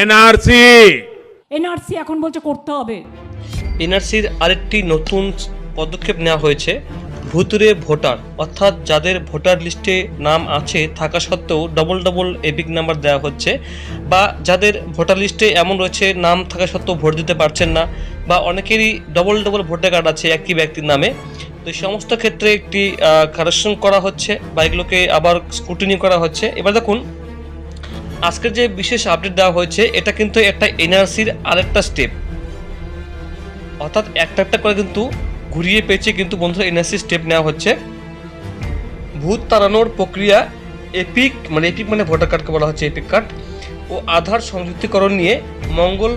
NRC. NRC এখন বলছে করতে হবে। এনআরসির আরেকটি নতুন পদক্ষেপ নেওয়া হয়েছে ভুতুরে ভোটার অর্থাৎ যাদের ভোটার লিস্টে নাম আছে থাকা সত্ত্বেও ডবল ডবল এপিক নাম্বার দেওয়া হচ্ছে বা যাদের ভোটার লিস্টে এমন রয়েছে নাম থাকা সত্ত্বেও ভোট দিতে পারছেন না বা অনেকেরই ডবল ডবল ভোটার কার্ড আছে একই ব্যক্তির নামে। তো এই সমস্ত ক্ষেত্রে একটি কারেকশন করা হচ্ছে বা এগুলোকে আবার স্কুটিনি করা হচ্ছে। এবার দেখুন আজকের যে বিশেষ আপডেট দেওয়া হয়েছে, এটা কিন্তু একটা এনআরসির আরেকটা স্টেপ অর্থাৎ একটা একটা করে কিন্তু ঘুরিয়ে পেয়েছে কিন্তু বন্ধুরা এনআরসি স্টেপ নেওয়া হচ্ছে। ভূত তাড়ানোর প্রক্রিয়া এপিক মানে এপিক মানে ভোটার কার্ডকে বলা হচ্ছে এপিক কার্ড ও আধার সংযুক্তিকরণ নিয়ে মঙ্গল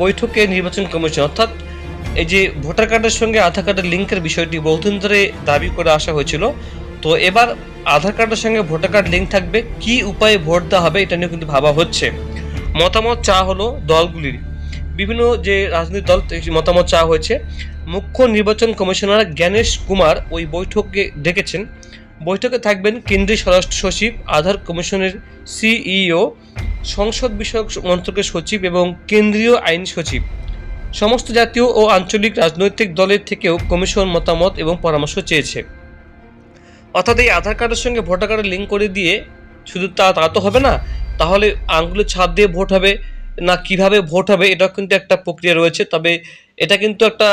বৈঠকে নির্বাচন কমিশন। অর্থাৎ এই যে ভোটার কার্ডের সঙ্গে আধার কার্ডের লিঙ্কের বিষয়টি বহুদিন ধরে দাবি করে আসা হয়েছিল। তো এবার আধার কার্ডের সঙ্গে ভোটার কার্ড লিঙ্ক থাকবে। কি উপায়ে ভোট দেওয়া হবে এটা নিয়ে কিন্তু ভাবা হচ্ছে। মতামত চা হলো দলগুলির। বিভিন্ন যে রাজনৈতিক দল মতামত চা হয়েছে। মুখ্য নির্বাচন কমিশনার জ্ঞানেশ কুমার ওই বৈঠকে ডেকেছেন। বৈঠকে থাকবেন কেন্দ্রীয় স্বরাষ্ট্র সচিব, আধার কমিশনের সিইও, সংসদ বিষয়ক মন্ত্রকের সচিব এবং কেন্দ্রীয় আইন সচিব। সমস্ত জাতীয় ও আঞ্চলিক রাজনৈতিক দলের থেকেও কমিশন মতামত এবং পরামর্শ চেয়েছে। অর্থাৎ এই আধার কার্ডের সঙ্গে ভোটার কার্ডের লিঙ্ক করে দিয়ে শুধু তা তা তো হবে না, তাহলে আঙ্গুলের ছাপ দিয়ে ভোট হবে, না কীভাবে ভোট হবে এটা কিন্তু একটা প্রক্রিয়া রয়েছে, তবে এটা কিন্তু একটা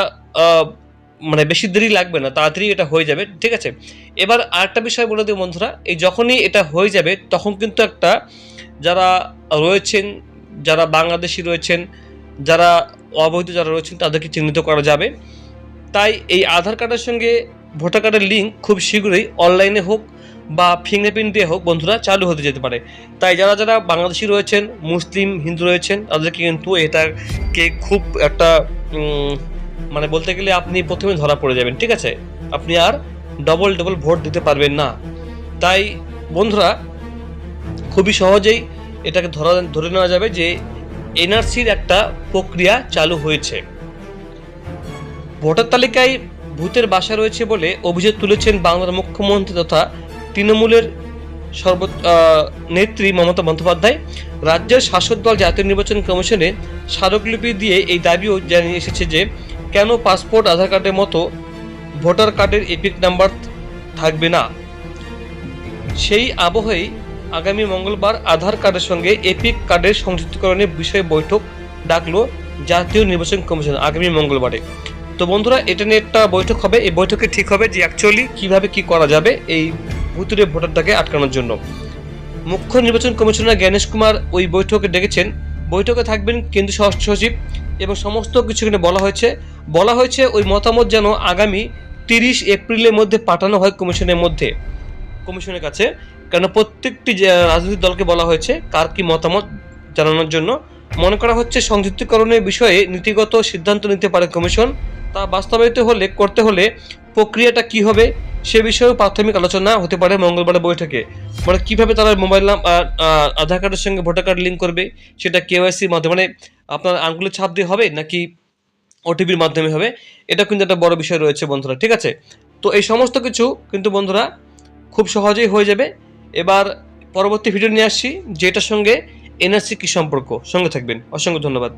মানে বেশি দেরি লাগবে না, তাড়াতাড়ি এটা হয়ে যাবে, ঠিক আছে? এবার আরেকটা বিষয় বলে দিই বন্ধুরা, এই যখনই এটা হয়ে যাবে, তখন কিন্তু একটা যারা রয়েছেন, যারা বাংলাদেশি রয়েছেন, যারা অবৈধ যারা রয়েছেন, তাদেরকে চিহ্নিত করা যাবে। তাই এই আধার কার্ডের সঙ্গে ভোটার কার্ডের লিঙ্ক খুব শীঘ্রই অনলাইনে হোক বা ফিঙ্গারপ্রিন্ট দিয়ে হোক বন্ধুরা চালু হতে যেতে পারে। তাই যারা যারা বাংলাদেশি রয়েছেন, মুসলিম, হিন্দু রয়েছেন, তাদেরকে কিন্তু এটাকে খুব একটা মানে বলতে গেলে আপনি প্রথমে ধরা পড়ে যাবেন, ঠিক আছে? আপনি আর ডবল ডবল ভোট দিতে পারবেন না। তাই বন্ধুরা, খুবই সহজেই এটাকে ধরা, ধরে নেওয়া যাবে যে এনআরসির একটা প্রক্রিয়া চালু হয়েছে। ভোটার তালিকায় ভূতের বাসা রয়েছে বলে অভিযোগ তুলেছেন বাংলার মুখ্যমন্ত্রী তথা তৃণমূলের সর্ব নেত্রী মমতা বন্দ্যোপাধ্যায়। রাজ্যের শাসক দল জাতীয় নির্বাচন কমিশনে স্মারকলিপি দিয়ে এই দাবিও জানিয়ে এসেছে যে, কেন পাসপোর্ট, আধার কার্ডের মতো ভোটার কার্ডের এপিক নাম্বার থাকবে না? সেই আবহেই আগামী মঙ্গলবার আধার কার্ডের সঙ্গে এপিক কার্ডের সংযুক্তিকরণের বিষয়ে বৈঠক ডাকল জাতীয় নির্বাচন কমিশন আগামী মঙ্গলবারে। তো বন্ধুরা, এটা নিয়ে একটা বৈঠক হবে। এই বৈঠকে ঠিক হবে যে অ্যাকচুয়ালি কীভাবে কি করা যাবে এই ভুতুরে ভোটারটাকে আটকানোর জন্য। মুখ্য নির্বাচন কমিশনার জ্ঞানেশ কুমার ওই বৈঠকে ডেকেছেন। বৈঠকে থাকবেন কেন্দ্রীয় স্বরাষ্ট্র সচিব এবং সমস্ত কিছু এখানে বলা হয়েছে। বলা হয়েছে ওই মতামত যেন আগামী তিরিশ এপ্রিলের মধ্যে পাঠানো হয় কমিশনের মধ্যে। কমিশনের কাছে। কেন প্রত্যেকটি রাজনৈতিক দলকে বলা হয়েছে কার কি মতামত জানানোর জন্য। মনে করা হচ্ছে সংযুক্তিকরণের বিষয়ে নীতিগত সিদ্ধান্ত নিতে পারে কমিশন। তা বাস্তবায়িত হলে, করতে হলে প্রক্রিয়াটা কি হবে সে বিষয়েও প্রাথমিক আলোচনা হতে পারে মঙ্গলবারের বৈঠকে। মানে কীভাবে তারা মোবাইল আধার কার্ডের সঙ্গে ভোটার কার্ড লিঙ্ক করবে, সেটা কেওয়াইসির মাধ্যমে মানে আপনার আঙ্গুলের ছাপ দিয়ে হবে নাকি ওটিপির মাধ্যমে হবে এটা কিন্তু একটা বড় বিষয় রয়েছে বন্ধুরা, ঠিক আছে? তো এই সমস্ত কিছু কিন্তু বন্ধুরা খুব সহজেই হয়ে যাবে। এবার পরবর্তী ভিডিও নিয়ে আসছি, যেটার সঙ্গে এনআরসি কি সম্পর্ক? সঙ্গে থাকবেন। অসংখ্য ধন্যবাদ।